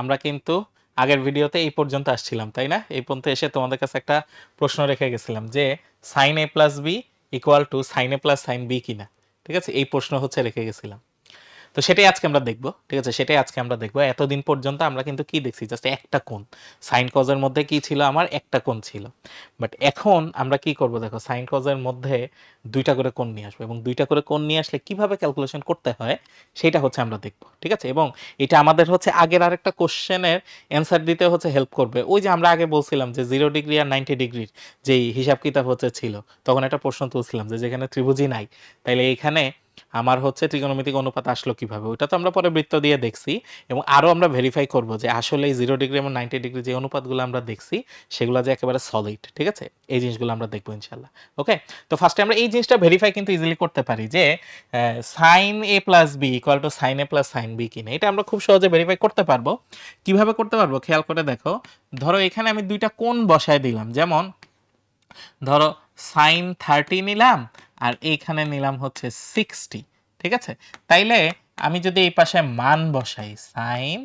আমরা কিন্তু আগের ভিডিওতে এই পর্যন্ত আসছিলাম, তাই না? এই পর্যন্ত এসে তোমাদের কাছে একটা প্রশ্ন রেখে গেছিলাম যে sine A plus B equal to sine A plus sine B কিনা। ঠিক আছে? এই প্রশ্ন হচ্ছে রেখে গেছিলাম। তো সেটাই আজকে আমরা দেখব, ঠিক আছে? সেটাই আজকে আমরা দেখব। এতদিন পর্যন্ত আমরা কিন্তু কি দেখছি? জাস্ট একটা কোণ। সাইন কজের মধ্যে কি ছিল আমার? একটা কোণ ছিল। বাট এখন আমরা কি করব? দেখো সাইন কজের মধ্যে দুইটা করে কোণ নিয়ে আসব এবং দুইটা করে কোণ নিয়ে আসলে কীভাবে ক্যালকুলেশন করতে হয় সেটা হচ্ছে আমরা দেখব, ঠিক আছে? এবং এটা আমাদের হচ্ছে আগের আরেকটা কোশ্চেনের অ্যান্সার দিতে হচ্ছে হেল্প করবে। ওই যে আমরা আগে বলছিলাম যে জিরো ডিগ্রি আর নাইনটি ডিগ্রির যেই হিসাব কিতাব হচ্ছে ছিল, তখন একটা প্রশ্ন তুলছিলাম যে যেখানে ত্রিভুজই নাই, তাইলে এইখানে আমার হচ্ছে ত্রিকোণমিতিক অনুপাত আসলো কীভাবে? ওইটা তো আমরা পরে বৃত্ত দিয়ে দেখছি এবং আরও আমরা ভেরিফাই করব যে আসলে এই জিরো ডিগ্রি এবং নাইনটি ডিগ্রি যে অনুপাতগুলো আমরা দেখছি, সেগুলো যে একেবারে সলিড ঠিক আছে? এই জিনিসগুলো আমরা দেখব ইনশাল্লাহ ওকে তো ফার্স্টে আমরা এই জিনিসটা ভেরিফাই কিন্তু ইজিলি করতে পারি যে sine A plus B equal to sine A plus sine B কিনা। এটা আমরা খুব সহজে ভেরিফাই করতে পারব। কীভাবে করতে পারব? খেয়াল করে দেখো, ধরো এখানে আমি দুইটা কোণ বসায় দিলাম। যেমন, ধরো সাইন থার্টি নিলাম আর এইখানে নিলাম হচ্ছে সিক্সটি ঠিক আছে? তাইলে আমি যদি এই পাশে মান বসাই sine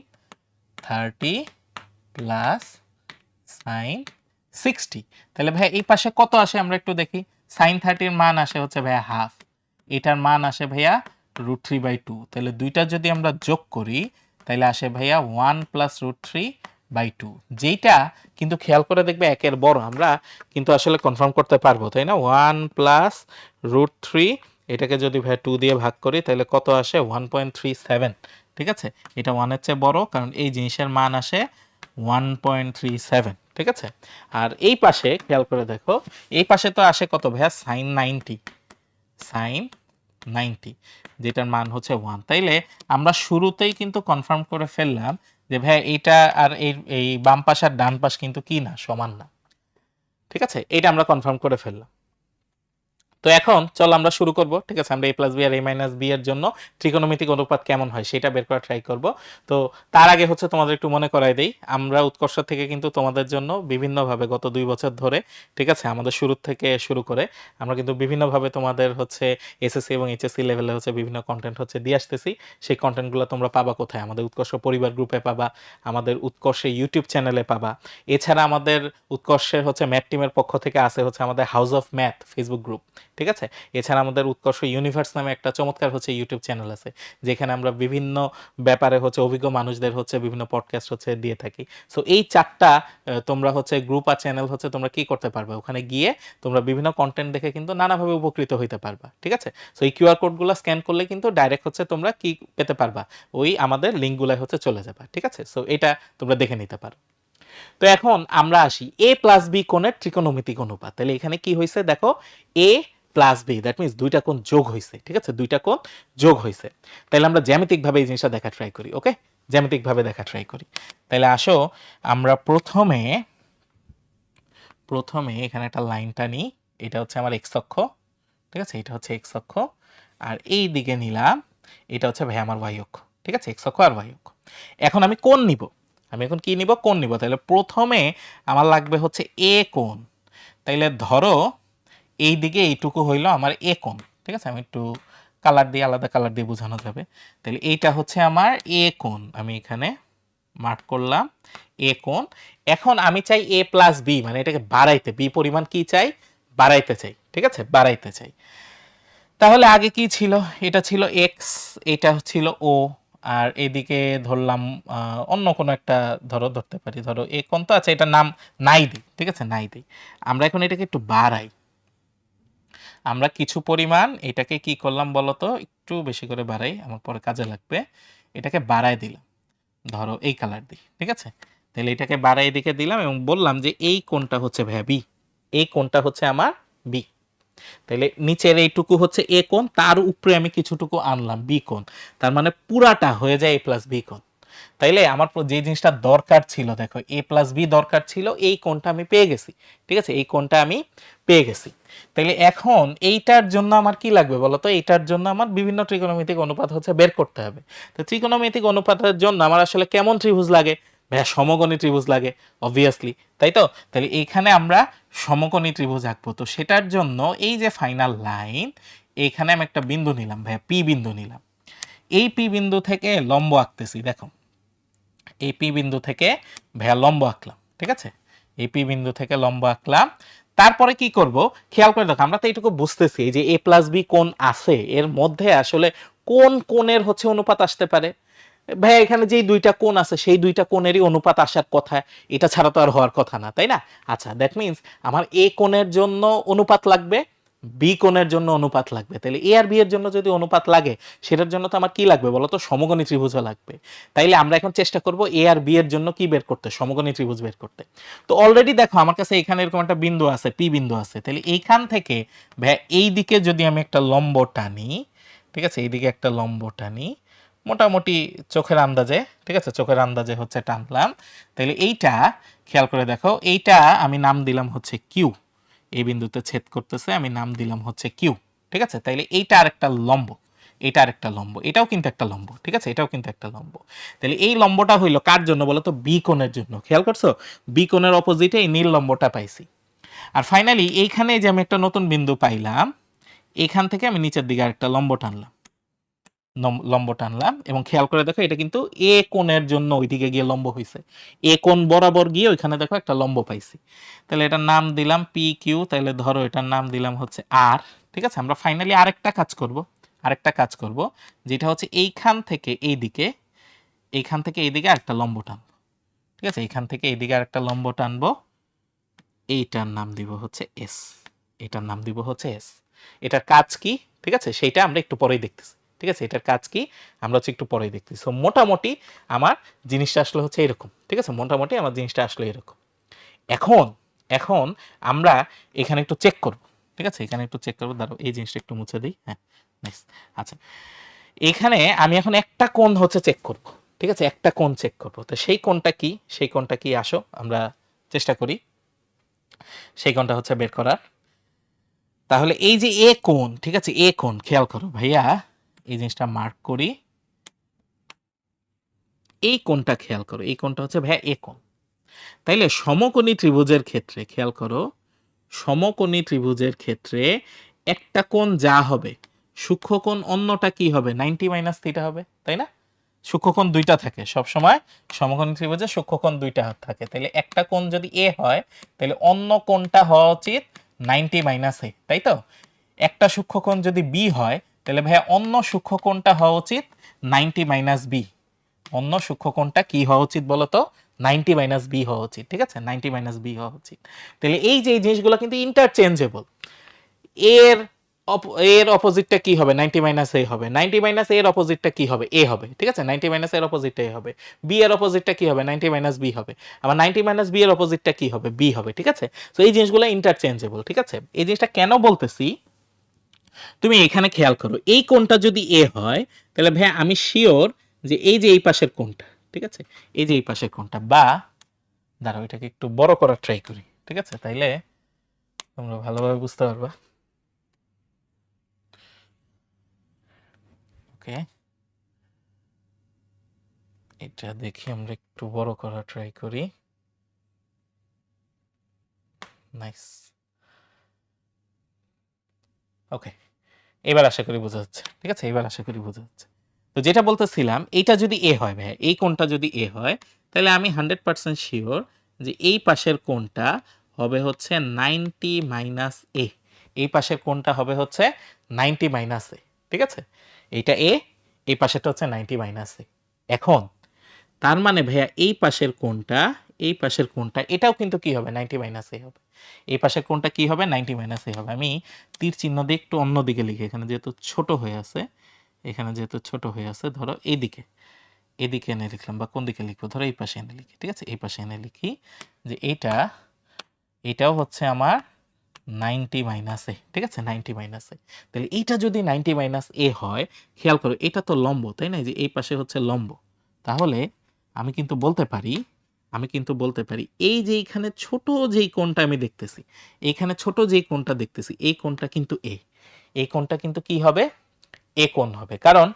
thirty plus sine sixty তাহলে ভাই এই পাশে কত আসে আমরা একটু দেখি? সাইন থার্টির মান আসে হচ্ছে ভাইয়া হাফ এটার মান আসে ভাইয়া রুট থ্রি বাই টু তাহলে দুইটা যদি আমরা যোগ করি তাহলে আসে ভাইয়া one plus root three by two যেইটা কিন্তু খেয়াল করে দেখবে একের বড়। আমরা কিন্তু আসলে কনফার্ম করতে পারব, তাই না? ওয়ান প্লাস রুট থ্রি এটাকে যদি ভাই টু দিয়ে ভাগ করি, তাহলে কত আসে? ওয়ান পয়েন্ট থ্রি সেভেন ঠিক আছে? এটা ওয়ানের চেয়ে বড়, কারণ এই জিনিসের মান আসে ওয়ান পয়েন্ট থ্রি সেভেন ঠিক আছে? আর এই পাশে খেয়াল করে দেখো, এই পাশে তো আসে কত ভাইয়া? সাইন নাইনটি সাইন নাইনটি যেটার মান হচ্ছে ওয়ান তাইলে আমরা শুরুতেই কিন্তু কনফার্ম করে ফেললাম যে ভাই এটা আর এই এই বাম পাশ আর ডান পাশ কিন্তু কি না? সমান না। ঠিক আছে? এটা আমরা কনফার্ম করে ফেললাম। তো এখন চল আমরা শুরু করব, ঠিক আছে? আমরা এ প্লাস বি আর এ মাইনাস বি এর জন্য ত্রিকোণমিতিক অনুপাত কেমন হয় সেটা বের করা ট্রাই করব। তো তার আগে হচ্ছে তোমাদের একটু মনে করাই দেই, আমরা উৎকর্ষ থেকে কিন্তু তোমাদের জন্য বিভিন্নভাবে গত দুই বছর ধরে, ঠিক আছে? আমাদের শুরু থেকে শুরু করে আমরা কিন্তু বিভিন্নভাবে তোমাদের হচ্ছে এসএসসি এবং এইচএসসি লেভেলে হচ্ছে বিভিন্ন কন্টেন্ট হচ্ছে দিয়ে আসতেছি। সেই কন্টেন্টগুলো তোমরা পাবা কোথায়? আমাদের উৎকর্ষ পরিবার গ্রুপে পাবা, আমাদের উৎকর্ষে ইউটিউব চ্যানেলে পাবা। এছাড়া আমাদের উৎকর্ষের হচ্ছে ম্যাথ টিমের পক্ষ থেকে আছে হচ্ছে আমাদের House of Math Facebook group ঠিক আছে? এছাড়া আমাদের উৎকর্ষ ইউনিভার্স নামে একটা চমৎকার হচ্ছে ইউটিউব চ্যানেল আছে, যেখানে আমরা বিভিন্ন ব্যাপারে হচ্ছে অভিজ্ঞ মানুষদের হচ্ছে বিভিন্ন পডকাস্ট হচ্ছে দিয়ে থাকি। সো এই চারটা তোমরা হচ্ছে গ্রুপ আর চ্যানেল হচ্ছে তোমরা কি করতে পারবে? ওখানে গিয়ে তোমরা বিভিন্ন কন্টেন্ট দেখে কিন্তু নানাভাবে উপকৃত হইতে পারবা, ঠিক আছে? সো এই কিউআর কোডগুলো স্ক্যান করলে কিন্তু ডাইরেক্ট হচ্ছে তোমরা কি পেতে পারবা? ওই আমাদের লিঙ্কগুলাই হচ্ছে চলে যাবা, ঠিক আছে? সো এটা তোমরা দেখে নিতে পারো। তো এখন আমরা আসি এ প্লাস বি কোণের ত্রিকোণমিতিক অনুপাত। তাহলে এখানে কি হয়েছে দেখো A plus B that means দুইটা কোণ যোগ হয়েছে ঠিক আছে? দুইটা কোণ যোগ হয়েছে তাহলে আমরা জ্যামিতিকভাবে এই জিনিসটা দেখা ট্রাই করি ওকে জ্যামিতিকভাবে দেখা ট্রাই করি। তাহলে আসো, আমরা প্রথমে প্রথমে এখানে একটা লাইনটা নিই, এটা হচ্ছে আমার এক্স অক্ষ, ঠিক আছে? এটা হচ্ছে এক্স অক্ষ, আর এই দিকে নিলাম, এটা হচ্ছে ভাই আমার ওয়াই অক্ষ, ঠিক আছে? এক্স অক্ষ আর ওয়াই অক্ষ। এখন আমি কোণ নিব, আমি এখন কি নিব? কোণ নিব। তাহলে প্রথমে আমার লাগবে হচ্ছে এ কোণ। তাইলে ধরো এই দিকে এইটুকু হইল আমার এ কোণ, ঠিক আছে? আমি একটু কালার দিয়ে, আলাদা কালার দিয়ে বোঝানো যাবে। তাহলে এইটা হচ্ছে আমার এ কোণ। আমি এখানে মার্ক করলাম এ কোণ। এখন আমি চাই এ প্লাস বি মানে এটাকে বাড়াইতে। বি পরিমাণ কি চাই? বাড়াইতে চাই, ঠিক আছে? বাড়াইতে চাই। তাহলে আগে কি ছিল? এটা ছিল এক্স এটা ছিল ও আর এদিকে ধরলাম অন্য কোনো একটা ধরো, ধরতে পারি। ধরো এ কোণ তো আছে এটা নাম নাই দিই ঠিক আছে? নাই দিই আমরা এখন এটাকে একটু বাড়াই। আমরা কিছু পরিমাণ এটাকে কি করলাম বলতো? একটু বেশি করে বাড়াই, আমার পরে কাজে লাগবে। এটাকে বাড়ায় দিলাম। ধরো এই কালার দিই ঠিক আছে? তাহলে এটাকে বাড়াই দিকে দিলাম এবং বললাম যে এই কোনটা হচ্ছে ভাইয়া বি এই কোনটা হচ্ছে আমার বি তাহলে নিচের এইটুকু হচ্ছে এ কোণ, তার উপরে আমি কিছুটুকু আনলাম বি কোণ। তার মানে পুরাটা হয়ে যায় এ প্লাস বি কোণ। তাইলে আমার যে জিনিসটা দরকার ছিল, দেখো এ প্লাস বি দরকার ছিল, এই কোনটা আমি পেয়ে গেছি। ঠিক আছে? এই কোনটা আমি পেয়ে গেছি। তাইলে এখন এইটার জন্য আমার কি লাগবে বলো তো? এইটার জন্য আমার বিভিন্ন ত্রিকোণমিতিক অনুপাত হচ্ছে বের করতে হবে। তো ত্রিকোণমিতিক অনুপাতের জন্য আমার আসলে কেমন ত্রিভুজ লাগে? ভাইয়া সমগণী ত্রিভুজ লাগে অবভিয়াসলি তাই তো? তাহলে এইখানে আমরা সমকোণী ত্রিভুজ আঁকবো। তো সেটার জন্য এই যে ফাইনাল লাইন এইখানে আমি একটা বিন্দু নিলাম, ভাইয়া পি বিন্দু নিলাম। এই পি বিন্দু থেকে লম্ব আঁকতেছি, দেখো। এই পি বিন্দু থেকে ভ্যা লম্ব আঁকলাম, ঠিক আছে? এই পি বিন্দু থেকে লম্ব আঁকলাম। তারপরে কি করব? খেয়াল করে দেখো, আমরা তো এইটুকু বুঝতেছি যে এ প্লাস বি কোণ আছে, এর মধ্যে আসলে কোন কোণের হচ্ছে অনুপাত আসতে পারে? ভাই এখানে যেই দুইটা কোণ আছে, সেই দুইটা কোণেরই অনুপাত আসার কথা, এটা ছাড়া তো আর হওয়ার কথা না, তাই না? আচ্ছা দ্যাট মিন্স আমার এ কোণের জন্য অনুপাত লাগবে বি কোণের জন্য অনুপাত লাগবে। তাহলে এ আর বি এর জন্য যদি অনুপাত লাগে, সেটার জন্য তো আমার কি লাগবে বলো তো? সমগণী ত্রিভুজও লাগবে। তাইলে আমরা এখন চেষ্টা করব এ আর বি এর জন্য কি বের করতে সমগণী ত্রিভুজ বের করতে। তো অলরেডি দেখো আমার কাছে এখানে এরকম একটা বিন্দু আছে পি বিন্দু আছে। তাহলে এইখান থেকে এই দিকে যদি আমি একটা লম্ব টানি, ঠিক আছে? এইদিকে একটা লম্ব টানি, মোটামুটি চোখের আন্দাজে, ঠিক আছে? চোখের আন্দাজে হচ্ছে টানলাম। তাহলে এইটা, খেয়াল করে দেখো, এইটা আমি নাম দিলাম হচ্ছে কিউ এই বিন্দুতে ছেদ করতেছে, আমি নাম দিলাম হচ্ছে কিউ ঠিক আছে? তাইলে এইটা আরেকটা লম্ব এটা আরেকটা লম্ব, এটাও কিন্তু একটা লম্ব, ঠিক আছে? এটাও কিন্তু একটা লম্ব। তাহলে এই লম্বটা হইল কার জন্য বলো তো বি কোণের জন্য। খেয়াল করছ? বি কোণের অপোজিটে এই নীল লম্বটা পাইছি। আর ফাইনালি এইখানে যে আমি একটা নতুন বিন্দু পাইলাম এখান থেকে আমি নিচের দিকে আরেকটা লম্ব টানলাম। লম্ব টানলাম এবং খেয়াল করে দেখো এটা কিন্তু এ কোণের জন্য ওইদিকে গিয়ে লম্ব হয়েছে এ কোণ বরাবর গিয়ে ওইখানে দেখো একটা লম্ব পাইছি। তাহলে এটার নাম দিলাম পি কিউ তাহলে ধরো এটার নাম দিলাম হচ্ছে আর ঠিক আছে? আমরা ফাইনালি আরেকটা কাজ করব, আরেকটা কাজ করব, যেটা হচ্ছে এইখান থেকে এই দিকে এইখান থেকে এইদিকে আরেকটা লম্ব টানবো। ঠিক আছে? এইখান থেকে এইদিকে আরেকটা লম্ব টানবো। এইটার নাম দিব হচ্ছে এস এটার নাম দিব হচ্ছে এস এটার কাজ কি? ঠিক আছে? সেইটা আমরা একটু পরেই দেখতেছি। ঠিক আছে? এটার কাজ কি? আমরা হচ্ছে একটু পরেই দেখতেছি সো মোটামুটি আমার জিনিসটা আসলে হচ্ছে এরকম, ঠিক আছে? মোটামুটি আমার জিনিসটা আসলে এরকম। এখন এখন আমরা এখানে একটু চেক করব, ঠিক আছে? এখানে একটু চেক করব, দাঁড়াও, এই জিনিসটা একটু মুছে দিই। হ্যাঁ নাইস আচ্ছা। এখানে আমি এখন একটা কোণ হচ্ছে চেক করব, ঠিক আছে? একটা কোণ চেক করব। তো সেই কোণটা কি? সেই কোণটা কি? আসো, আমরা চেষ্টা করি। সেই কোণটা হচ্ছে বের করার। তাহলে এই যে এ কোণ, ঠিক আছে? এ কোণ, খেয়াল করো ভাইয়া। এই জিনিসটা মার্ক করি। এই কোণটা খেয়াল করো, এই কোণটা হচ্ছে ভাইয়া এ কোণ। তাইলে সমকোণী ত্রিভুজের ক্ষেত্রে খেয়াল করো, সমকোণী ত্রিভুজের ক্ষেত্রে একটা কোণ যা হবে সূক্ষ্মকোণ অন্যটা কি হবে? নাইনটি মাইনাস থিটা হবে, তাই না? সূক্ষ্মকোণ দুইটা থাকে সব সময় সমকোণী ত্রিভুজে সূক্ষ্মকোণ দুইটা থাকে। তাহলে একটা কোণ যদি এ হয় তাহলে অন্য কোণটা হওয়া উচিত নাইনটি মাইনাস এ তাই তো? একটা সূক্ষ্মকোণ যদি বি হয় তাহলে ভাইয়া অন্য সূক্ষ্ম সূক্ষ্মকোণটা হওয়া উচিত নাইনটি মাইনাস বি। অন্য সূক্ষ্মকোণটা কি হওয়া উচিত বলতো? নাইনটি মাইনাস বি হওয়া উচিত, ঠিক আছে? নাইনটি মাইনাস বি হওয়া উচিত। তাহলে এই যে জিনিসগুলো কিন্তু ইন্টারচেঞ্জেবল এর এর অপোজিটটা কি হবে? নাইনটি মাইনাস এ হবে। নাইনটি মাইনাস এর অপোজিটটা কি হবে? এ হবে, ঠিক আছে? নাইনটি মাইনাস এর অপোজিটটা এ হবে। বি এর অপোজিটটা কি হবে? নাইনটি মাইনাস বি হবে। আবার নাইনটি মাইনাস বি এর অপোজিটটা কি হবে? বি হবে, ঠিক আছে? তো এই জিনিসগুলো ইন্টারচেঞ্জেবল ঠিক আছে? এই জিনিসটা কেন বলতেছি? তুমি এখানে খেয়াল করো, এই কোণটা যদি এ হয়, তাহলে ভাই আমি শিওর যে এই যে এই পাশের কোণটা, ঠিক আছে? এই যে এই পাশের কোণটা, বা দাঁড়াও, এটাকে একটু বড় করার ট্রাই করি, ঠিক আছে? তাইলে তোমরা ভালোভাবে বুঝতে পারবা। ওকে। এটা দেখি আমরা একটু বড় করার ট্রাই করি। Nice okay. এবার আশা করি বোঝা যাচ্ছে, ঠিক আছে? এবার আশা করি বোঝা যাচ্ছে। তো যেটা বলতেছিলাম এইটা যদি এ হয় ভাই এই কোনটা যদি এ হয়, তাহলে আমি হান্ড্রেড পার্সেন্ট শিওর যে এই পাশের কোনটা হবে হচ্ছে নাইনটি মাইনাস এ এই পাশের কোনটা হবে হচ্ছে নাইনটি মাইনাস এ ঠিক আছে? এইটা এ, এই পাশেরটা হচ্ছে নাইনটি মাইনাস এ এখন, তার মানে ভাইয়া, এই পাশের কোণটা এই পাশের কোণটা, এটাও কিন্তু কি হবে? নাইনটি মাইনাস এ হবে। এই পাশের কোণটা কি হবে? নাইনটি মাইনাস এ হবে। আমি তীর চিহ্ন দিয়ে একটু অন্য দিকে লিখি। এখানে যেহেতু ছোট হয়ে আছে, এখানে যেহেতু ছোট হয়ে আছে, ধরো এইদিকে এদিকে এনে লিখলাম বা কোন দিকে লিখব? ধরো এই পাশে এনে লিখি, ঠিক আছে? এই পাশে এনে লিখি যে এইটা, এটাও হচ্ছে আমার নাইনটি মাইনাস এ, ঠিক আছে? Ninety minus A. তাহলে এইটা যদি নাইনটি মাইনাস এ হয়, খেয়াল করো, এটা তো লম্ব, তাই না? যে এই পাশে হচ্ছে লম্ব। তাহলে আমি কিন্তু বলতে পারি আমি কিন্তু বলতে পারি, এই যে এইখানে ছোট যেই কোণটা আমি দেখতেছি এইখানে ছোট যেই কোণটা দেখতেছি, এই কোণটা কিন্তু এ। এই কোণটা কিন্তু কি হবে? এ কোণ হবে। কারণ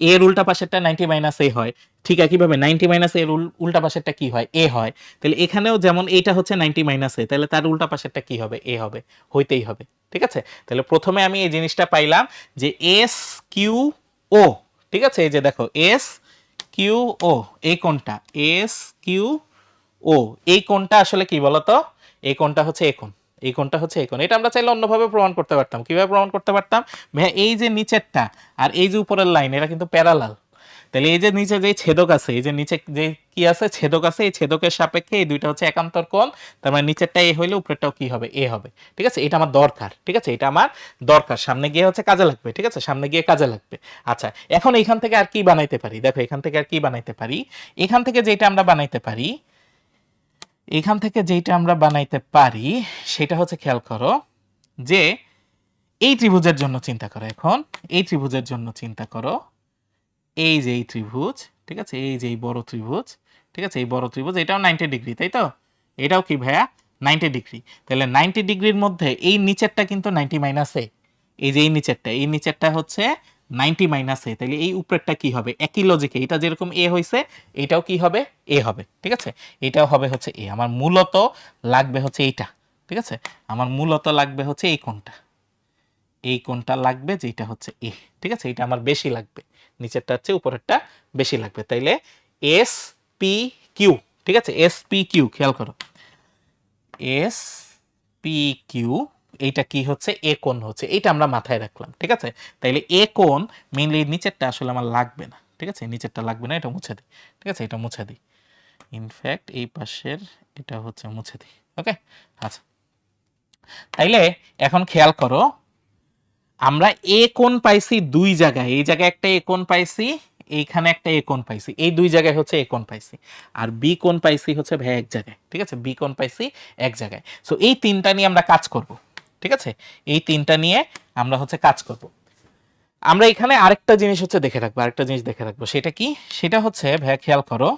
এ এর উল্টা পাশেরটা নাইনটি মাইনাস এ হয়। ঠিক একইভাবে নাইনটি মাইনাস এর উল- উল্টা পাশেরটা কি হয়? এ হয়। তাহলে এখানেও যেমন এইটা হচ্ছে নাইনটি মাইনাস এ, তাহলে তার উল্টা পাশেরটা কি হবে? এ হবে। হইতেই হবে। ঠিক আছে? তাহলে প্রথমে আমি এই জিনিসটা পাইলাম যে এস কিউ ও, ঠিক আছে? এই যে দেখো, এস কিউ ও এই কোনটা? এস কিউ ও এই কোনটা আসলে কি বলতো? এই কোনটা হচ্ছে এখন এই কোনটা হচ্ছে এখন এটা আমরা চাইলে অন্যভাবে প্রমাণ করতে পারতাম। কীভাবে প্রমাণ করতে পারতাম? এই যে নিচেরটা আর এই যে উপরের লাইন, এটা কিন্তু প্যারালাল তাহলে এই যে নিচে যে ছেদক আছে, এই যে নিচে যে কি আছে? ছেদক আছে, এই ছেদকের সাপেক্ষে এই দুইটা হচ্ছে একান্তর কোণ, তার মানে নিচেরটা এ হইলে উপরেরটাও কি হবে? এ হবে। ঠিক আছে? এটা আমার দরকার। ঠিক আছে? এটা আমার দরকার। সামনে গিয়ে হচ্ছে কাজে লাগবে। ঠিক আছে? সামনে গিয়ে কাজে লাগবে। আচ্ছা এখন এখান থেকে আর কি বানাইতে পারি? দেখো, এখান থেকে আর কি বানাইতে পারি? এখান থেকে যেটা আমরা বানাইতে পারি, এখান থেকে যেটা আমরা বানাইতে পারি, সেটা হচ্ছে খেয়াল করো যে এই ত্রিভুজের জন্য চিন্তা করো এখন। এই ত্রিভুজের জন্য চিন্তা করো এই যে এই ত্রিভুজ, ঠিক আছে? এই যে এই বড় ত্রিভুজ, ঠিক আছে? এই বড় ত্রিভুজ, এটাও নাইনটি ডিগ্রি তাই তো? এটাও কি ভাইয়া? নাইনটি ডিগ্রি তাহলে নাইনটি ডিগ্রির মধ্যে এই নিচেরটা কিন্তু নাইনটি মাইনাস এ এই যে এই নিচেরটা এই নিচেরটা হচ্ছে নাইনটি মাইনাস এ তাহলে এই উপরেরটা কি হবে? একই লজিকে এটা যেরকম এ হয়েছে এটাও কি হবে? এ হবে, ঠিক আছে? এটাও হবে হচ্ছে এ আমার মূলত লাগবে হচ্ছে এইটা, ঠিক আছে? আমার মূলত লাগবে হচ্ছে এই কোনটা এই কোনটা লাগবে যেটা হচ্ছে এ ঠিক আছে? এটা আমার বেশি লাগবে। নিচেরটা হচ্ছে, উপরেরটা বেশি লাগবে। তাইলে এস পি কিউ ঠিক আছে? এস পি কিউ খেয়াল করো। এস পি কিউ এইটা কি হচ্ছে? এ কোণ হচ্ছে। এইটা আমরা মাথায় রাখলাম, ঠিক আছে? তাইলে এ কোণ মেইনলি নিচেরটা আসলে আমার লাগবে না, ঠিক আছে? নিচেরটা লাগবে না, এটা মুছে দিই, ঠিক আছে? এটা মুছে দিই। ইনফ্যাক্ট এই পাশের এটা হচ্ছে মুছে দিই ওকে আচ্ছা। তাইলে এখন খেয়াল করো আমরা এ কোণ পাইছি দুই জায়গায়। এই জায়গায় একটা এ কোণ পাইছি, এইখানে একটা এ কোণ পাইছি। এই দুই জায়গায় হচ্ছে এ কোণ পাইছি। আর বি কোণ পাইছি হচ্ছে ভাই এক জায়গায়, ঠিক আছে? বি কোণ পাইছি এক জায়গায়। সো এই তিনটা নিয়ে আমরা কাজ করব, ঠিক আছে? এই তিনটা নিয়ে আমরা হচ্ছে কাজ করব। আমরা এখানে আরেকটা জিনিস হচ্ছে দেখে রাখব, আরেকটা জিনিস দেখে রাখব। সেটা কি? সেটা হচ্ছে ভাইয়া খেয়াল করো,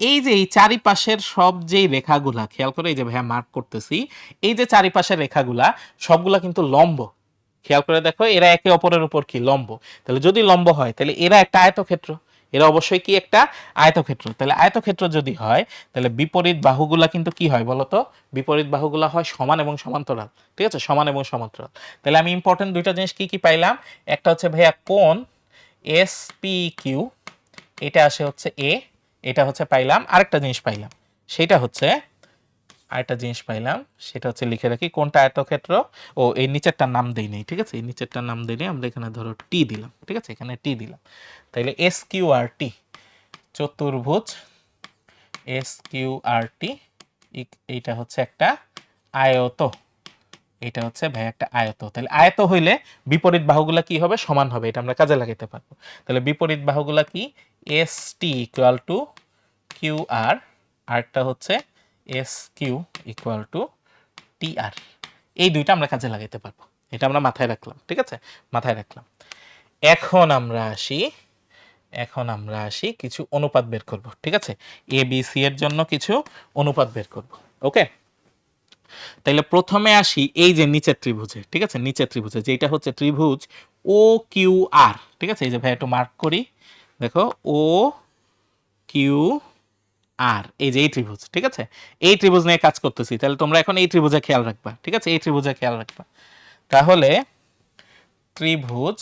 এই যে এই চারিপাশের সব যেই রেখাগুলা, খেয়াল করো, এই যে ভাইয়া মার্ক করতেছি, এই যে চারিপাশের রেখাগুলা, সবগুলা কিন্তু লম্ব। খেয়াল করে দেখো, এরা একে অপরের উপর কি? লম্ব। তাহলে যদি লম্ব হয়, তাহলে এরা একটা আয়তক্ষেত্র। এরা অবশ্যই কি একটা আয়তক্ষেত্র? তাহলে আয়তক্ষেত্র যদি হয়, তাহলে বিপরীত বাহুগুলা কিন্তু কি হয় বলতো? বিপরীত বাহুগুলা হয় সমান এবং সমান্তরাল। ঠিক আছে? সমান এবং সমান্তরাল। তাহলে আমি ইম্পর্টেন্ট দুইটা জিনিস কি কি পাইলাম? একটা হচ্ছে ভাইয়া কোন এস পি কিউ এটা আসে হচ্ছে এ এটা হচ্ছে পাইলাম, আরেকটা জিনিস পাইলাম। সেটা হচ্ছে আরেকটা জিনিস পাইলাম, সেটা হচ্ছে লিখে রাখি কোনটা আয়তক্ষেত্র? ও, এই নিচেরটার নাম দেই নেই, ঠিক আছে? এই নিচেরটার নাম দেই আমরা এখানে ধরো টি দিলাম, ঠিক আছে? এখানে টি দিলাম। তাইলে এস কিউ আর টি চতুর্ভুজ এস কিউ আর টি এইটা হচ্ছে একটা আয়ত এটা হচ্ছে ভাই একটা আয়ত। তাহলে আয়ত হইলে বিপরীত বাহুগুলা কি হবে? সমান হবে, এটা আমরা কাজে লাগাইতে পারব। তাহলে বিপরীত বাহুগুলা কি? S T equal to Q R আরটা হচ্ছে S Q equal to T R এই দুইটা আমরা কাজে লাগাইতে পারব। এটা আমরা মাথায় রাখলাম, ঠিক আছে? মাথায় রাখলাম। এখন আমরা আসি, এখন আমরা আসি কিছু অনুপাত বের করব, ঠিক আছে? এ বি সি এর জন্য কিছু অনুপাত বের করব, ওকে? তাইলে প্রথমে আসি এই যে নিচের ত্রিভুজে, ঠিক আছে? নিচের ত্রিভুজে, যেটা হচ্ছে ত্রিভুজ ও কিউ আর ঠিক আছে? এই যে ভাই একটু মার্ক করি। দেখো ও কিউ আর, এই যে এই ত্রিভুজ, ঠিক আছে? এই ত্রিভুজ নিয়ে কাজ করতেছি, তাহলে তোমরা এখন এই ত্রিভুজে খেয়াল রাখবা, ঠিক আছে? এই ত্রিভুজে খেয়াল রাখবা। তাহলে ত্রিভুজ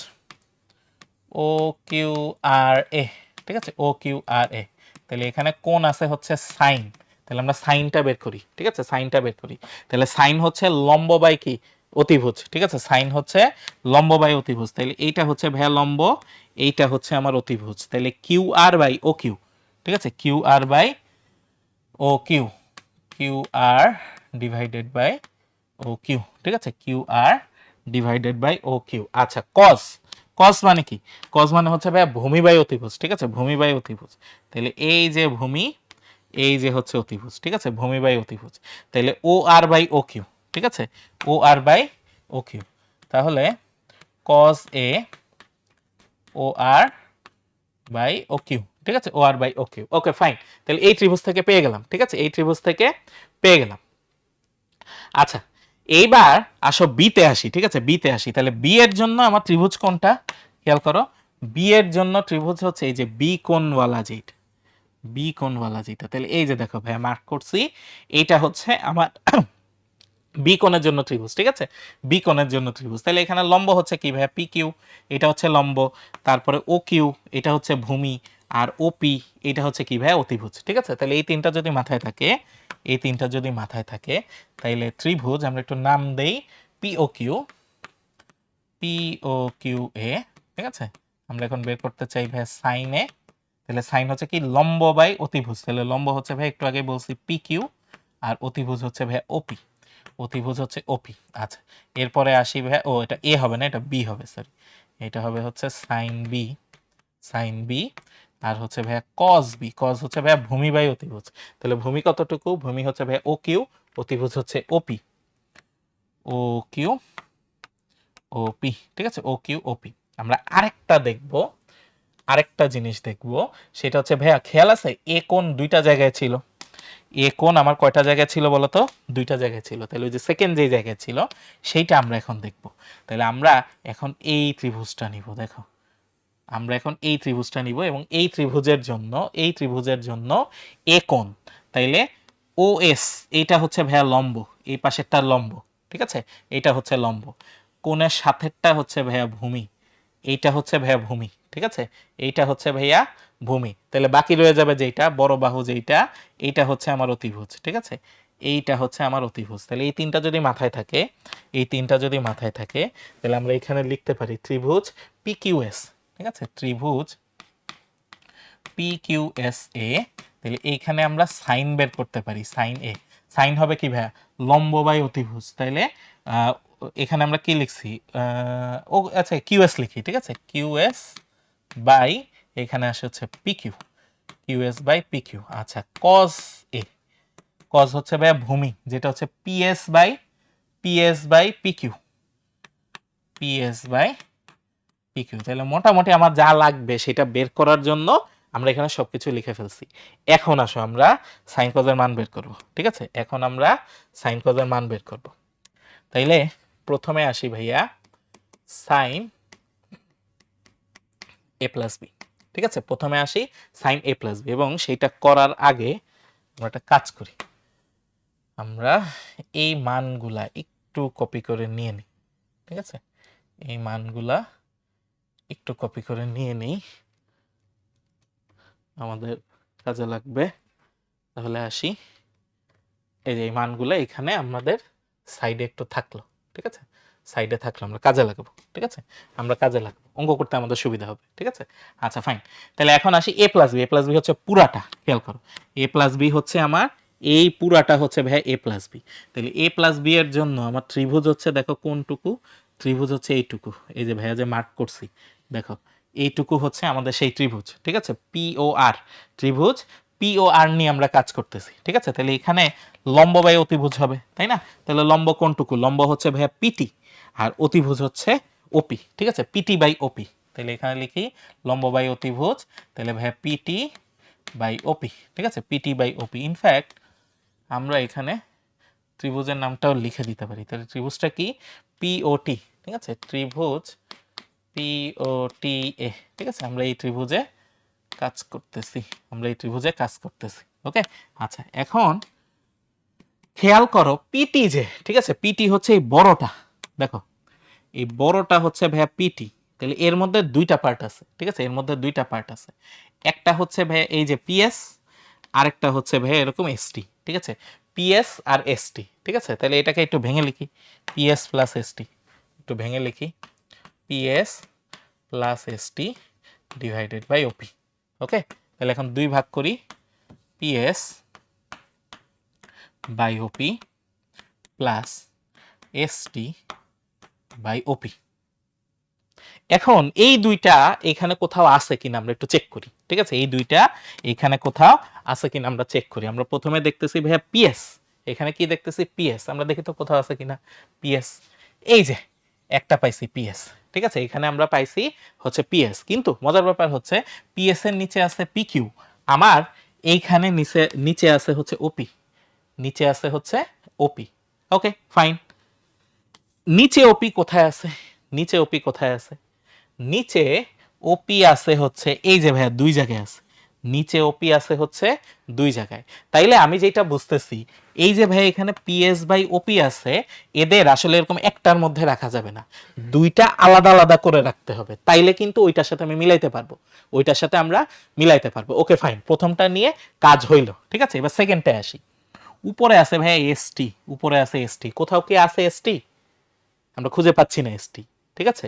ও কিউ আর এ ঠিক আছে? ও কিউ আর এ তাহলে এখানে কোন আছে হচ্ছে সাইন, তাহলে আমরা সাইনটা বের করি, ঠিক আছে? সাইনটা বের করি, তাহলে সাইন হচ্ছে লম্ব বাই কি? অতিভুজ, ঠিক আছে? সাইন হচ্ছে লম্ব বাই অতিভুজ, তাহলে এইটা হচ্ছে ভ্যা লম্ব, এইটা হচ্ছে আমার অতিভুজ, তাহলে Q R by O Q ঠিক আছে? Q R by O Q Q R divided by O Q ঠিক আছে? Q R divided by O Q আচ্ছা কস কস মানে কি? কস মানে হচ্ছে ভাইয়া ভূমি বাই অতিভুজ, ঠিক আছে? ভূমি বাই অতিভুজ। তাহলে এই যে ভূমি, এই যে হচ্ছে অতিভুজ, ঠিক আছে? ভূমি বাই অতিভুজ। তাহলে ও আর বাই ও কিউ ঠিক আছে? ও আর বাই ও কিউ তাহলে কস এ ও আর বাই ও কিউ ঠিক আছে? ও আর বাই ওকে ওকে ফাইন তাহলে এই ত্রিভুজ থেকে পেয়ে গেলাম, ঠিক আছে? এই ত্রিভুজ থেকে পেয়ে গেলাম। আচ্ছা এইবার আসো বিতে আসি, ঠিক আছে? বিতে আসি। তাহলে বি এর জন্য আমার ত্রিভুজ কোনটা? খেয়াল করো বি এর জন্য ত্রিভুজ হচ্ছে এই যে বি কোণওয়ালা যেটা। বি কোণওয়ালা যেটা। তাহলে এই যে দেখো ভাই মার্ক করছি। এইটা হচ্ছে আমার বি কোণের জন্য ত্রিভুজ, ঠিক আছে? বি কোণের জন্য ত্রিভুজ। তাহলে এখানে লম্ব হচ্ছে কি ভাইয়া? পি কিউ এটা হচ্ছে লম্ব। তারপরে ও কিউ এটা হচ্ছে ভূমি। আর ওপি এটা হচ্ছে কি ভাই? অতিভুজ। ঠিক আছে? তাহলে এই তিনটা যদি মাথায় থাকে, এই তিনটা যদি মাথায় থাকে, তাইলে ত্রিভুজ আমরা একটু নাম দেই পিও কিউ পিও কিউ এ ঠিক আছে? আমরা এখন বের করতে চাই ভাই সাইন এ তাহলে সাইন হচ্ছে কি? লম্ব বাই অতিভুজ। তাহলে লম্ব হচ্ছে ভাই, একটু আগে বলছি পি কিউ আর অতিভুজ হচ্ছে ভাই ওপি অতিভুজ হচ্ছে ওপি আচ্ছা এরপরে আসি ভাই, ও, এটা এ হবে না, এটা বি হবে সরি এটা হবে হচ্ছে সাইন বি সাইন বি আর হচ্ছে ভাইয়া কজ বি কজ হচ্ছে ভাইয়া ভূমি বাই অতিভুজ। তাহলে ভূমি কতটুকু? ভূমি হচ্ছে ভাইয়া ও কিউ অতিভুজ হচ্ছে ওপি ও কিউ ওপি ঠিক আছে? ও কিউ ওপি আমরা আরেকটা দেখব, আরেকটা জিনিস দেখব। সেটা হচ্ছে ভাইয়া খেয়াল আছে? এ কোন দুইটা জায়গায় ছিল। এ কোন আমার কয়টা জায়গায় ছিল বলতো? দুইটা জায়গায় ছিল। তাহলে ওই যে সেকেন্ড যে জায়গায় ছিল, সেইটা আমরা এখন দেখব। তাহলে আমরা এখন এই ত্রিভুজটা নিব, দেখো। আমরা এখন এই ত্রিভুজটা নিব এবং এই ত্রিভুজের জন্য, এই ত্রিভুজের জন্য এ কোণ। তাইলে ও এস এইটা হচ্ছে ভাইয়া লম্ব, এই পাশেরটা লম্ব, ঠিক আছে? এইটা হচ্ছে লম্ব। কোণের সাথেরটা হচ্ছে ভাইয়া ভূমি, এইটা হচ্ছে ভাইয়া ভূমি, ঠিক আছে? এইটা হচ্ছে ভাইয়া ভূমি। তাহলে বাকি রয়ে যাবে যেইটা, বড় বাহু যেইটা, এইটা হচ্ছে আমার অতিভুজ, ঠিক আছে? এইটা হচ্ছে আমার অতিভুজ। তাহলে এই তিনটা যদি মাথায় থাকে, এই তিনটা যদি মাথায় থাকে তাহলে আমরা এখানে লিখতে পারি ত্রিভুজ পি কিউএস ঠিক আছে? ত্রিভুজ পি কিউ এস এ তাহলে এইখানে আমরা সাইন বের করতে পারি, সাইন এ সাইন হবে কি ভাইয়া? লম্ব বাই অতিভুজ। তাইলে এখানে আমরা কি লিখছি? ও আচ্ছা কিউএস লিখি, ঠিক আছে? কিউএস বাই, এখানে আসে হচ্ছে P Q QS by P Q আচ্ছা কজ এ কজ হচ্ছে ভাইয়া ভূমি, যেটা হচ্ছে PS by P PS by P Q PS by PQ তাহলে মোটামুটি আমার যা লাগবে সেটা বের করার জন্য আমরা এখানে সবকিছু লিখে ফেলছি। এখন আসো আমরা সাইন কজের মান বের করব, ঠিক আছে? এখন আমরা সাইন কজের মান বের করব। তাইলে প্রথমে আসি ভাইয়া সাইন এ প্লাস বি ঠিক আছে? প্রথমে আসি সাইন এ প্লাস বি এবং সেইটা করার আগে আমরা একটা কাজ করি। আমরা এই মানগুলা একটু কপি করে নিয়ে নিই, ঠিক আছে? এই মানগুলা একটু কপি করে নিয়ে নিই। আমাদের কাজে লাগবে। তাহলে আসি। এই যে এই মানগুলো এখানে আমাদের সাইডে একটু থাকল, ঠিক আছে? সাইডে থাকল আমরা কাজে লাগাবো, ঠিক আছে? আমরা কাজে লাগাবো। অঙ্ক করতে আমাদের সুবিধা হবে, ঠিক আছে? আচ্ছা ফাইন তাহলে এখন আসি A plus B A plus B হচ্ছে পুরাটা, খেয়াল করো। এ প্লাস বি হচ্ছে আমার, এই পুরাটা হচ্ছে ভাই এ প্লাস বি তাহলে এ প্লাস বি এর জন্য আমার ত্রিভুজ হচ্ছে, দেখো কোনটুকু? ত্রিভুজ হচ্ছে এইটুকু। এই যে ভাইয়া যে মার্ক করছি দেখো, এইটুকু হচ্ছে আমাদের সেই ত্রিভুজ, ঠিক আছে? পিও আর ত্রিভুজ পিও আর নিয়ে আমরা কাজ করতেছি, ঠিক আছে? তাহলে এখানে লম্ব বাই অতিভুজ হবে, তাই না? তাহলে লম্ব কোনটুকু? লম্ব হচ্ছে ভাইয়া পিটি আর অতিভুজ হচ্ছে ওপি ঠিক আছে? পিটি বাই ওপি তাহলে এখানে লিখি, লম্ব বাই অতিভুজ, তাহলে ভাইয়া পিটি বাই ওপি ঠিক আছে? পিটি বাই ওপি ইনফ্যাক্ট আমরা এখানে ত্রিভুজের নামটাও লিখে দিতে পারি। তাহলে ত্রিভুজটা কি? পিওটি ঠিক আছে? ত্রিভুজ পিওটি এ ঠিক আছে? আমরা এই ত্রিভুজে কাজ করতেছি। আমরা এই ত্রিভুজে কাজ করতেছি, ওকে? আচ্ছা এখন খেয়াল করো পিটি যে, ঠিক আছে? পিটি হচ্ছে এই বড়টা, দেখো। এই বড়টা হচ্ছে ভাইয়া পিটি তাহলে এর মধ্যে দুইটা পার্ট আছে, ঠিক আছে? এর মধ্যে দুইটা পার্ট আছে। একটা হচ্ছে ভাইয়া এই যে পিএস আরেকটা হচ্ছে ভাইয়া এরকম এসটি ঠিক আছে? পিএস আর এসটি ঠিক আছে? তাহলে এটাকে একটু ভেঙে লিখি। পিএস প্লাস এসটি একটু ভেঙে লিখি। PS plus ST divided by OP okay তাহলে এখন দুই ভাগ করি PS by OP plus ST by OP এখন এই দুইটা এখানে কোথাও আছে কিনা আমরা একটু চেক করি, ঠিক আছে? এই দুইটা এখানে কোথাও আছে কিনা আমরা চেক করি। আমরা প্রথমে দেখতেছি ভাইয়া পিএস এখানে কি দেখতেছি? পিএস আমরা দেখি তো কোথাও আছে কিনা? পিএস এই যে, একটা পাইছি পিএস ঠিক আছে? এখানে আমরা পাইছি হচ্ছে পিএস কিন্তু মজার ব্যাপার হচ্ছে পিএস এর নিচে আছে পিকিউ আমার এইখানে নিচে নিচে আছে হচ্ছে ওপি নিচে আছে হচ্ছে ওপি ওকে ফাইন নিচে ওপি কোথায় আছে? নিচে ওপি কোথায় আছে? নিচে ওপি আছে হচ্ছে, এই যে ভাইয়া, দুই জায়গায় আছে। নিচে ওপি আছে হচ্ছে দুই জায়গায়। তাইলে আমি যেটা বুঝতেছি, এই যে ভাই এখানে পিএস বাই ওপি আছে, এদের আসলে এরকম একটার মধ্যে রাখা যাবে না। দুইটা আলাদা আলাদা করে রাখতে হবে। তাইলে কিন্তু ওইটার সাথে আমি মিলাইতে পারব। ওইটার সাথে আমরা মিলাইতে পারব। ওকে ফাইন প্রথমটা নিয়ে কাজ হইল, ঠিক আছে? এবার সেকেন্ডটায় আসি। উপরে আছে ভাই এসটি উপরে আছে এসটি কোথাও কি আছে এসটি আমরা খুঁজে পাচ্ছি না এসটি ঠিক আছে?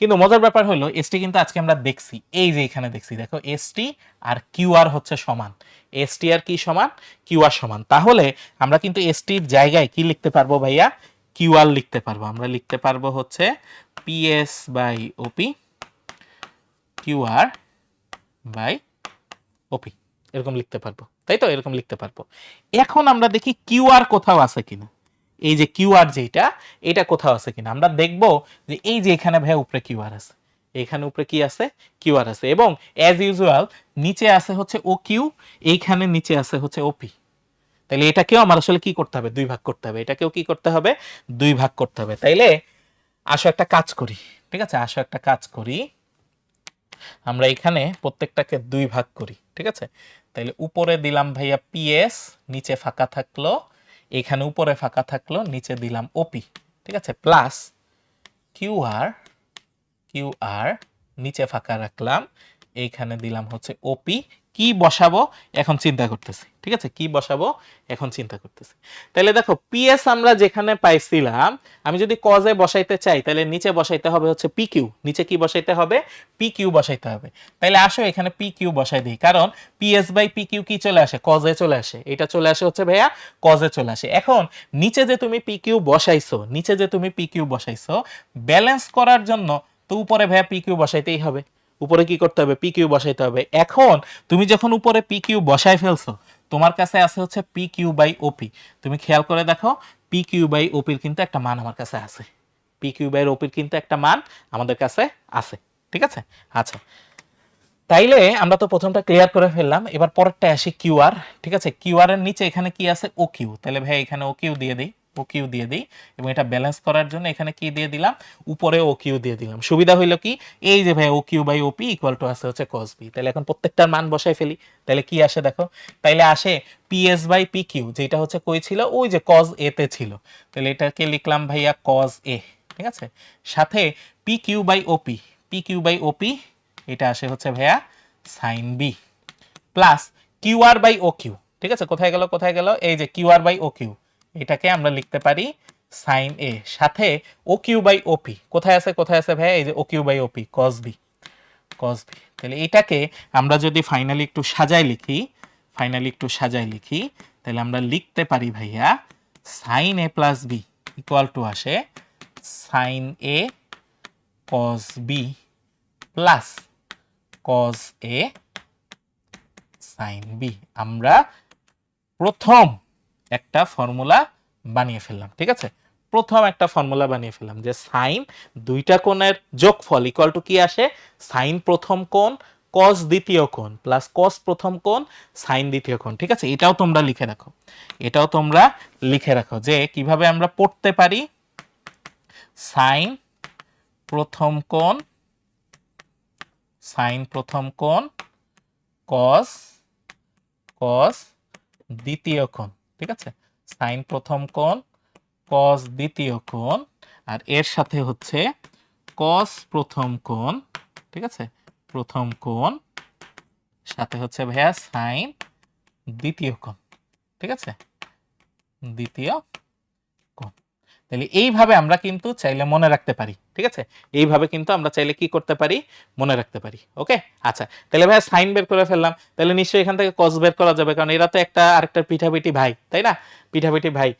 কিন্তু মজার ব্যাপার হলো এসটি কিন্তু আজকে আমরা দেখছি, এই যে এখানে দেখছি, দেখো এসটি আর কিউআর হচ্ছে সমান। এসটি আর কি সমান? কিউআর সমান। তাহলে আমরা কিন্তু এসটির জায়গায় কি লিখতে পারব ভাইয়া? কিউআর লিখতে পারব। আমরা লিখতে পারব হচ্ছে PS by OP QR by OP এরকম লিখতে পারব। তাই তো? এরকম লিখতে পারব। এখন আমরা দেখি কিউআর কোথাও আছে কিনা। এই যে কিউআর যেটা, এটা কোথাও আছে কিনা? আমরা দেখব যে এই যে এখানে ভাই উপরে কিউআর আছে। এখানে উপরে কি আছে? কিউআর আছে। এবং অ্যাজ ইউজুয়াল নিচে আছে হচ্ছে ও কিউ, এইখানে নিচে আছে হচ্ছে ওপি তাইলে এটাকেও আমার আসলে কি করতে হবে? দুই ভাগ করতে হবে। এটাকেও কি করতে হবে? দুই ভাগ করতে হবে। তাইলে আসো একটা কাজ করি, ঠিক আছে? আসো একটা কাজ করি। আমরা এখানে প্রত্যেকটাকে দুই ভাগ করি, ঠিক আছে? তাইলে উপরে দিলাম ভাইয়া পিএস নিচে ফাঁকা থাকল। এখানে উপরে ফাঁকা থাকল, নিচে দিলাম ওপি ঠিক আছে? Plus Q R Q R নিচে ফাঁকা রাখলাম, এইখানে দিলাম হচ্ছে ওপি কি বসাবো? এখন চিন্তা করতেছি। ঠিক আছে? কি বসাবো? এখন চিন্তা করতেছি। তাহলে দেখো পিএস আমরা যেখানে পাইছিলাম, আমি যদি কজে বসাইতে চাই, তাহলে নিচে বসাইতে হবে হচ্ছে পি কিউ নিচে কি বসাইতে হবে? পি কিউ বসাইতে হবে। তাহলে আসো এখানে পি কিউ বসাই দিই। কারণ পিএস বাই পি কিউ কি চলে আসে? কজে চলে আসে। এটা চলে আসে হচ্ছে ভাইয়া কজে চলে আসে। এখন নিচে যে তুমি পি কিউ বসাইছো, নিচে যে তুমি পি কিউ বসাইছো ব্যালেন্স করার জন্য তো উপরে ভাইয়া পি কিউ বসাইতেই হবে। উপরে কি করতে হবে? পি কিউ বসাইতে হবে। এখন তুমি যখন উপরে পি কিউ বসাই ফেলছো, তোমার কাছে আছে হচ্ছে পি কিউ বাই ওপি তুমি খেয়াল করে দেখো পি কিউ বাই ওপির কিন্তু একটা মান আমার কাছে আছে। পি কিউ বাই ওপির কিন্তু একটা মান আমাদের কাছে আছে। ঠিক আছে? আচ্ছা। তাইলে আমরা তো প্রথমটা ক্লিয়ার করে ফেললাম, এবার পরেরটা আসি কিউআর ঠিক আছে? কিউআর এর নিচে এখানে কি আছে? ও কিউ তাহলে ভাই, এখানে ও কিউ দিয়ে দিই। ও কিউ দিয়ে দিই এবং এটা ব্যালেন্স করার জন্য এখানে কি দিয়ে দিলাম? উপরে ও কিউ দিয়ে দিলাম। সুবিধা হইল কি? এই যে ভাই O Q by OP equal to আছে হচ্ছে কস বি তাহলে এখন প্রত্যেকটার মান বসাই ফেলি। তাহলে কি আসে দেখো? তাইলে আসে পিএস বাই পি কিউ যেটা হচ্ছে কই ছিল? ওই যে কজ তে ছিল। তাহলে এটাকে লিখলাম ভাইয়া কজ এ ঠিক আছে? সাথে P Q by OP P Q by OP এটা আসে হচ্ছে ভাইয়া sine B plus QR by O Q ঠিক আছে? কোথায় গেল? কোথায় গেল? এই যে কিউআর বাই ও কিউ এটাকে আমরা লিখতে পারি সাইন এ সাথে ও কিউ বাই ওপি কোথায় আছে কোথায় আছে ভাই এই যে O Q by OP cos B cos B তাহলে এটাকে আমরা যদি ফাইনালি একটু সাজাই লিখি ফাইনালি একটু সাজাই লিখি, তাহলে আমরা লিখতে পারি ভাইয়া sine A plus B equal to আসে sine A cos B plus cos A sine B আমরা প্রথম একটা ফর্মুলা বানিয়ে ফেললাম, ঠিক আছে? প্রথম একটা ফর্মুলা বানিয়ে ফেললাম যে সাইন দুইটা কোণের যোগফল ইকুয়াল টু কি আসে? সাইন প্রথম কোণ কস দ্বিতীয় কোণ প্লাস কস প্রথম কোণ সাইন দ্বিতীয় কোণ, ঠিক আছে? এটাও তোমরা লিখে রাখো। এটাও তোমরা লিখে রাখো যে কীভাবে আমরা পড়তে পারি? সাইন প্রথম কোণ সাইন প্রথম কোণ কস কস দ্বিতীয় কোণ। ঠিক আছে? সাইন প্রথম কোণ কস দ্বিতীয় কোণ, আর এর সাথে হচ্ছে কস প্রথম কোণ, ঠিক আছে? প্রথম কোণ, সাথে হচ্ছে ভাইয়া সাইন দ্বিতীয় কোণ, ঠিক আছে? দ্বিতীয় তাহলে এইভাবে আমরা কিন্তু চাইলে মনে রাখতে পারি, ঠিক আছে? এইভাবে কিন্তু আমরা চাইলে কি করতে পারি? মনে রাখতে পারি, ওকে? আচ্ছা তাহলে ভাই সাইন বের করে ফেললাম। তাহলে নিশ্চয়ই এখান থেকে কস বের করা যাবে, কারণ এরা তো একটা আরেকটা পিঠাপিঠি ভাই, তাই না? পিঠাপিঠি ভাই।